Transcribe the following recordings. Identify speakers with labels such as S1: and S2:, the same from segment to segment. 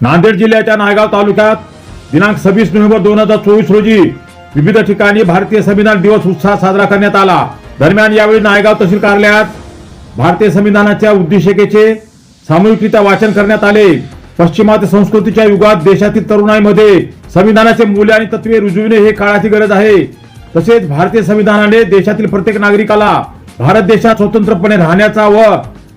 S1: नांदेड जिल्ह्याच्या नायगाव तालुक्यात दिनांक सव्वीस नोव्हेंबर दोन हजार चोवीस रोजी विविध ठिकाणी भारतीय संविधान दिवस उत्साह साजरा करण्यात आला. दरम्यान यावेळी नायगाव तहसील कार्यालयात भारतीय संविधानाच्या उद्देशिकेचे सामूहिकरित्या वाचन करण्यात आले. पश्चिमात्य संस्कृतीच्या युगात देशातील तरुणाईमध्ये संविधानाचे मूल्य आणि तत्वे रुजविणे हे काळाची गरज आहे. तसेच भारतीय संविधानाने देशातील प्रत्येक नागरिकाला भारत देशात स्वतंत्रपणे राहण्याचा व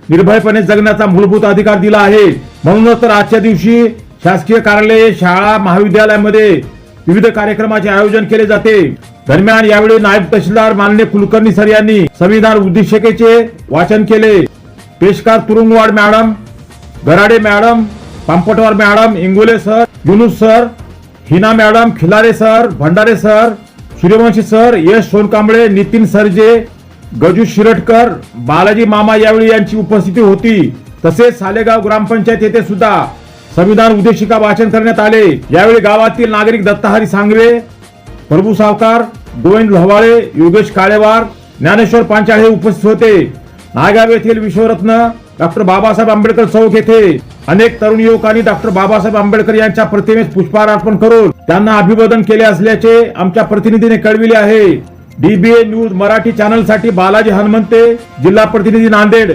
S1: निर्भयपणे जगण्याचा मूलभूत अधिकार दिला आहे. म्हणूनच तर आजच्या दिवशी शासकीय कार्यालये शाळा महाविद्यालयामध्ये विविध कार्यक्रमाचे आयोजन केले जाते. दरम्यान यावेळी नायब तहसीलदार माननीय कुलकर्णी सर यांनी संविधान उद्देशिकेचे वाचन केले. पेशकार Turungwad madam Garade madam Pampatwar madam Ingole sir Yunus sir Hina madam Khilare sir Bhandare sir Suryavanshi sir Yash Sonkamble Nitin Sarje Gaju Shiratkar Balaji मामा यावेळी यांची उपस्थिती होती. तसेच सालेगाव ग्रामपंचायत येथे सुद्धा संविधान उद्देशिका वाचन करण्यात आले. यावेळी गावातील नागरिक दत्ताहरी सांगवे प्रभू सावकार गोविंद लहवाळे योगेश काळेवार ज्ञानेश्वर पांचाळे उपस्थित होते. नायगाव येथील विश्वरत्न डॉक्टर बाबासाहेब आंबेडकर चौक येथे अनेक तरुण युवकांनी डॉक्टर बाबासाहेब आंबेडकर यांच्या प्रतिमेस पुष्पहार अर्पण करून त्यांना अभिवादन केले असल्याचे आमच्या प्रतिनिधीने कळविले आहे. डीबीए न्यूज मराठी चॅनलसाठी बालाजी हनुमंते जिल्हा प्रतिनिधी नांदेड.